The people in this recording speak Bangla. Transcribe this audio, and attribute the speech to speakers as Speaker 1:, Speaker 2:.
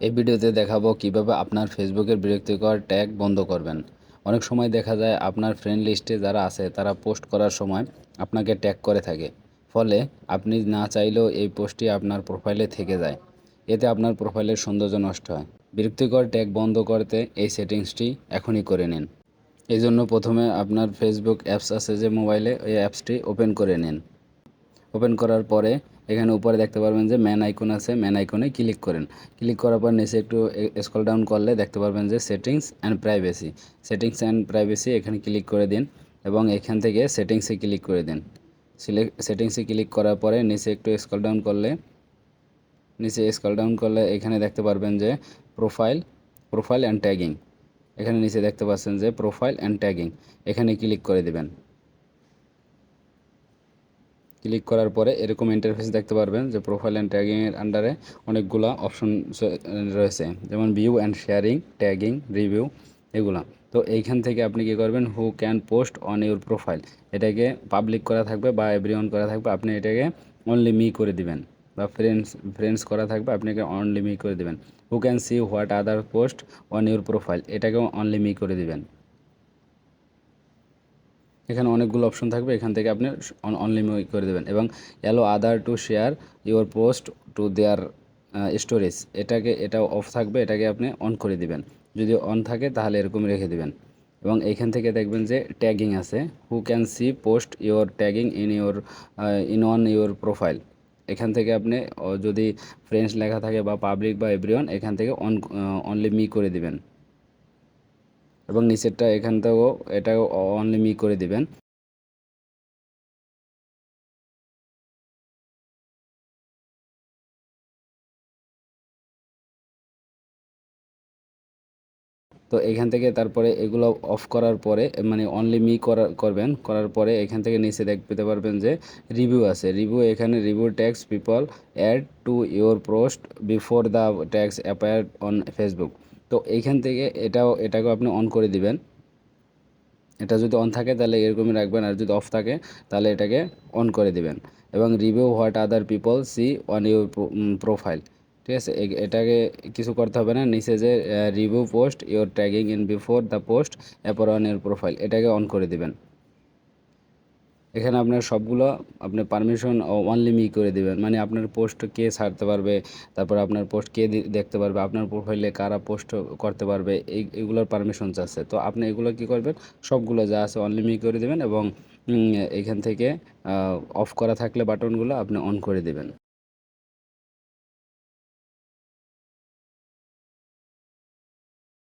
Speaker 1: এই ভিডিওতে দেখাবো কীভাবে আপনার ফেসবুকের বিরক্তিকর ট্যাগ বন্ধ করবেন। অনেক সময় দেখা যায় আপনার ফ্রেন্ড লিস্টে যারা আছে, তারা পোস্ট করার সময় আপনাকে ট্যাগ করে থাকে। ফলে আপনি না চাইলেও এই পোস্টটি আপনার প্রোফাইলে থেকে যায়। এতে আপনার প্রোফাইলের সৌন্দর্য নষ্ট হয়। বিরক্তিকর ট্যাগ বন্ধ করতে এই সেটিংসটি এখনই করে নিন। এই জন্য প্রথমে আপনার ফেসবুক অ্যাপস আছে যে মোবাইলে ওই অ্যাপসটি ওপেন করে নিন। ওপেন করার পরে এখানে উপরে দেখতে পারবেন যে ম্যান আইকন আছে ম্যান আইকনে ক্লিক করেন। ক্লিক করার পর নিচে একটু স্ক্রল ডাউন করলে দেখতে পারবেন যে settings and privacy settings and privacy এখানে ক্লিক করে দিন এবং এখান থেকে সেটিংসে ক্লিক করে দিন। সিলেক্ট সেটিংসে ক্লিক করার পরে নিচে একটু স্ক্রল ডাউন করলে, নিচে স্ক্রল ডাউন করলে এখানে দেখতে পারবেন যে প্রোফাইল প্রোফাইল অ্যান্ড ট্যাগিং এখানে নিচে দেখতে পাচ্ছেন যে প্রোফাইল অ্যান্ড ট্যাগিং এখানে ক্লিক করে দেবেন। ক্লিক করার পরে এরকম ইন্টারফেস দেখতে পারবেন যে প্রোফাইল অ্যান্ড ট্যাগিংয়ের আন্ডারে অনেকগুলো অপশন রয়েছে। যেমন view and sharing tagging review এগুলো। তো এইখান থেকে আপনি কী করবেন? Who can post on your profile এটাকে পাবলিক করা থাকবে বা এভরি করা থাকবে। আপনি এটাকে অনলি মি করে দিবেন। বা ফ্রেন্ডস ফ্রেন্ডস করা থাকবে। আপনি একে অনলি মি করে দিবেন। Who can see what other post on your profile এটাকেও অনলি মি করে দিবেন। এখানে অনেকগুলো অপশন থাকবে, এখান থেকে আপনি অনলি করে দেবেন। এবং allow other to share your post to their storage এটাকে, এটা অফ থাকবে, এটাকে আপনি অন করে দিবেন। যদি অন থাকে, তাহলে এরকম রেখে দিবেন। এবং এইখান থেকে দেখবেন যে ট্যাগিং আছে। Who can see post your tagging in your in on your profile এখান থেকে আপনি যদি ফ্রেন্ডস লেখা থাকে বা পাবলিক বা এভরিওয়ান এখান থেকে অন অনলি মি করে দিবেন। এবং নিচেরটা এখান থেকেও এটাও অনলি মি করে দিবেন। তো এখান থেকে তারপরে এগুলো অফ করার পরে মানে অনলি মি করা, করবেন, করার পরে এখান থেকে নিচে দেখতে পারবেন যে রিভিউ আছে। রিভিউ এখানে review tags people add to your post before the tags appear on Facebook তো এইখান থেকে এটাও, এটাকেও আপনি অন করে দিবেন। এটা যদি অন থাকে, তাহলে এরকমই রাখবেন। আর যদি অফ থাকে, তাহলে এটাকে অন করে দিবেন। এবং review what other people see on your profile ঠিক আছে? এটাকে কিছু করতে হবে না। নিচে যে review post your tagging in before the post এরপর অন ইউর প্রোফাইল এটাকে অন করে দিবেন। এখানে আপনার সবগুলো আপনি পারমিশন অনলি মি করে দেবেন। মানে আপনার পোস্ট কে ছাড়তে পারবে, তারপর আপনার পোস্ট কে দেখতে পারবে, আপনার প্রোফাইলে কারা পোস্ট করতে পারবে, এই, এগুলোর পারমিশন আছে। তো আপনি এগুলো কি করবেন? সবগুলো যা আছে অনলি মি করে দেবেন এবং এখান থেকে অফ করা থাকলে বাটনগুলো আপনি অন করে দেবেন।